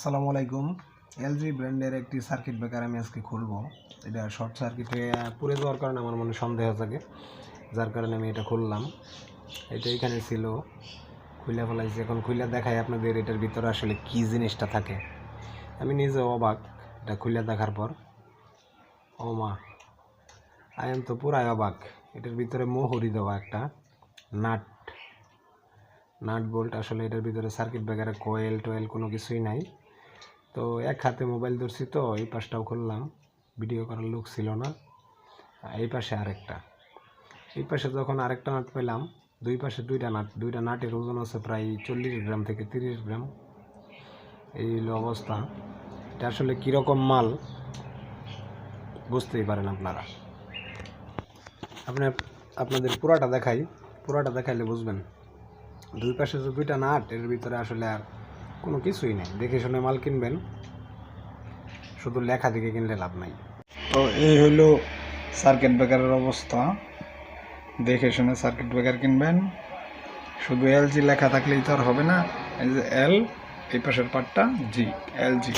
আসসালামু আলাইকুম। এলজি ব্র্যান্ডের একটি সার্কিট ব্রেকার আমি আজকে খুলবো। এটা শর্ট সার্কিটে পুড়ে যাওয়ার কারণে আমার মনে সন্দেহ থাকে যার কারণে আমি এটা খুললাম। এটা এখানে ছিল খুলে ফেলাইছি। এখন খুলে দেখাই আপনাদের এটার ভিতরে আসলে কি জিনিসটা থাকে। আমি নিজে অবাক, এটা খুলে দেখার পর। ও মা আই এম তো পুরাই অবাক। এটার ভিতরে মোহরি দেওয়া একটা নাট। নাট বোল্ট আসলে এটার ভিতরে সার্কিট ব্রেকারে কোয়েল টোয়েল কোনো কিছুই নাই। তো এক হাতে মোবাইল ধরছি তো, এই পাশটাও খুললাম। ভিডিও করার লোক ছিল না। এই পাশে আরেকটা। এই পাশে যখন আরেকটা নাট পেলাম, দুই পাশে দুইটা নাট, দুইটা নাটের ওজন আছে প্রায় চল্লিশ গ্রাম থেকে তিরিশ গ্রাম। এই হলো অবস্থা। এটা আসলে কীরকম মাল, বুঝতেই পারেন আপনারা। আপনার, আপনাদের পুরাটা দেখাই। পুরাটা দেখাইলে বুঝবেন। দুই পাশে যে দুইটা নাট, এর ভিতরে আসলে আর কোনো কিছুই নাই। দেখে শুনে মাল কিনবেন। শুধু লেখা দেখে কিনলে লাভ নাই। তো এই হলো সার্কিট ব্রেকারের অবস্থা। দেখে শুনে সার্কিট ব্রেকার কিনবেন। শুধু এলজি লেখা থাকলেই তো আর হবে না। এই যে এল এই পাশের পার্টটা জি এলজি